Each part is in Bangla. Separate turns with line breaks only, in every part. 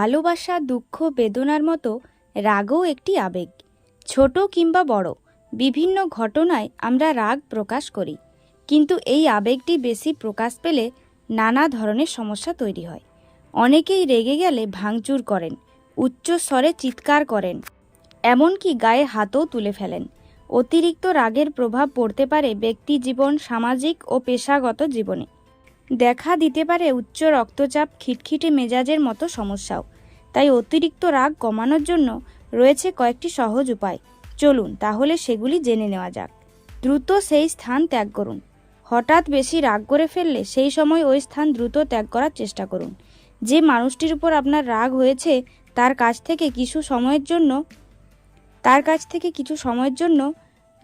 ভালোবাসা, দুঃখ, বেদনার মতো রাগও একটি আবেগ। ছোট কিংবা বড়, বিভিন্ন ঘটনায় আমরা রাগ প্রকাশ করি। কিন্তু এই আবেগটি বেশি প্রকাশ পেলে নানা ধরনের সমস্যা তৈরি হয়। অনেকেই রেগে গেলে ভাঙচুর করেন, উচ্চ স্বরে চিৎকার করেন, এমনকি গায়ে হাতও তুলে ফেলেন। অতিরিক্ত রাগের প্রভাব পড়তে পারে ব্যক্তি জীবন, সামাজিক ও পেশাগত জীবনে। দেখা দিতে পারে উচ্চ রক্তচাপ, খিটখিটে মেজাজের মতো সমস্যাও। তাই অতিরিক্ত রাগ কমানোর জন্য রয়েছে কয়েকটি সহজ উপায়। চলুন, তাহলে সেগুলি জেনে নেওয়া যাক। দ্রুত সেই স্থান ত্যাগ করুন। হঠাৎ বেশি রাগ করে ফেললে সেই সময় ওই স্থান দ্রুত ত্যাগ করার চেষ্টা করুন। যে মানুষটির উপর আপনার রাগ হয়েছে, তার কাছ থেকে কিছু সময়ের জন্য, তার কাছ থেকে কিছু সময়ের জন্য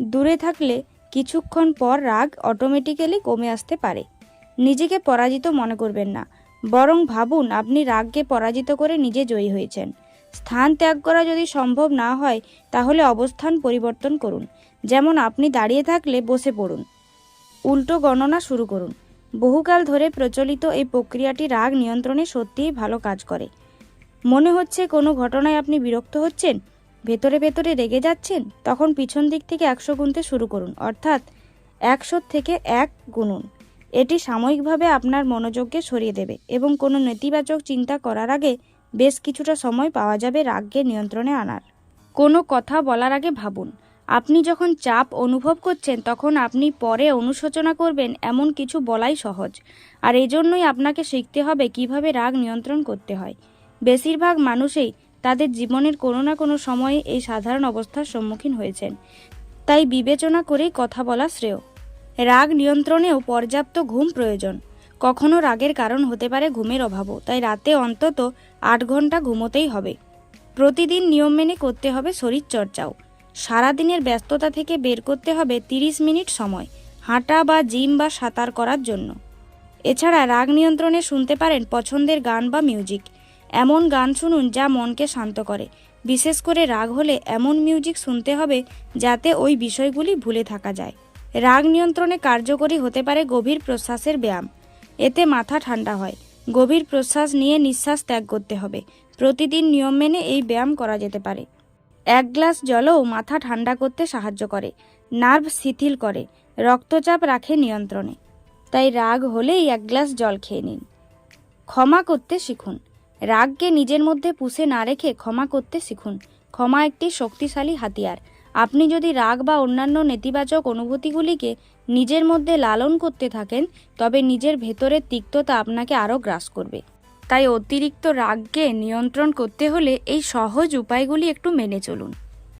দূরে থাকলে কিছুক্ষণ পর রাগ অটোমেটিক্যালি কমে আসতে পারে। নিজেকে পরাজিত মনে করবেন না। বরং ভাবুন, আপনি রাগকে পরাজিত করে নিজে জয়ী হয়েছেন। স্থান ত্যাগ করা যদি সম্ভব না হয়, তাহলে অবস্থান পরিবর্তন করুন। যেমন আপনি দাঁড়িয়ে থাকলে বসে পড়ুন। উল্টো গণনা শুরু করুন। বহুকাল ধরে প্রচলিত এই প্রক্রিয়াটি রাগ নিয়ন্ত্রণে সত্যিই ভালো কাজ করে। মনে হচ্ছে কোনো ঘটনায় আপনি বিরক্ত হচ্ছেন? ভেতরে ভেতরে রেগে যাচ্ছেন? তখন পিছন দিক থেকে একশো গুনতে শুরু করুন। অর্থাৎ একশো থেকে এক গুনুন। এটি সাময়িকভাবে আপনার মনোযোগকে সরিয়ে দেবে এবং কোনো নেতিবাচক চিন্তা করার আগে বেশ কিছুটা সময় পাওয়া যাবে রাগকে নিয়ন্ত্রণে আনার। কোনো কথা বলার আগে ভাবুন, আপনি যখন চাপ অনুভব করছেন তখন আপনি পরে অনুশোচনা করবেন এমন কিছু বলাই সহজ। আর এই জন্যই আপনাকে শিখতে হবে কীভাবে রাগ নিয়ন্ত্রণ করতে হয়। বেশিরভাগ মানুষই তাদের জীবনের কোনো না কোনো সময়ে এই সাধারণ অবস্থার সম্মুখীন হয়েছেন। তাই বিবেচনা করেই কথা বলা শ্রেয়। রাগ নিয়ন্ত্রণেও পর্যাপ্ত ঘুম প্রয়োজন। কখনো রাগের কারণ হতে পারে ঘুমের অভাবও, তাই রাতে অন্তত আট ঘণ্টা ঘুমোতেই হবে। প্রতিদিন নিয়ম মেনে করতে হবে শরীরচর্চাও। সারাদিনের ব্যস্ততা থেকে বের করতে হবে তিরিশ মিনিট সময়, হাঁটা বা জিম বা সাঁতার করার জন্য। এছাড়া রাগ নিয়ন্ত্রণে শুনতে পারেন পছন্দের গান বা মিউজিক। এমন গান শুনুন যা মনকে শান্ত করে। বিশেষ করে রাগ হলে এমন মিউজিক শুনতে হবে যাতে ওই বিষয়গুলি ভুলে থাকা যায়। রাগ নিয়ন্ত্রণে কার্যকরী হতে পারে গভীর প্রশ্বাসের ব্যায়াম। এতে মাথা ঠান্ডা হয়। গভীর প্রশ্বাস নিয়ে নিঃশ্বাস ত্যাগ করতে হবে। প্রতিদিন নিয়ম মেনে এই ব্যায়াম করা যেতে পারে। এক গ্লাস জলও মাথা ঠান্ডা করতে সাহায্য করে। নার্ভ শিথিল করে। রক্তচাপ রাখে নিয়ন্ত্রণে। তাই রাগ হলেই এক গ্লাস জল খেয়ে নিন। ক্ষমা করতে শিখুন। রাগকে নিজের মধ্যে পুষে না রেখে ক্ষমা করতে শিখুন। ক্ষমা একটি শক্তিশালী হাতিয়ার। আপনি যদি রাগ বা অন্যান্য নেতিবাচক অনুভূতিগুলিকে নিজের মধ্যে লালন করতে থাকেন, তবে নিজের ভেতরের তিক্ততা আপনাকে আরও গ্রাস করবে। তাই অতিরিক্ত রাগকে নিয়ন্ত্রণ করতে হলে এই সহজ উপায়গুলি একটু মেনে চলুন।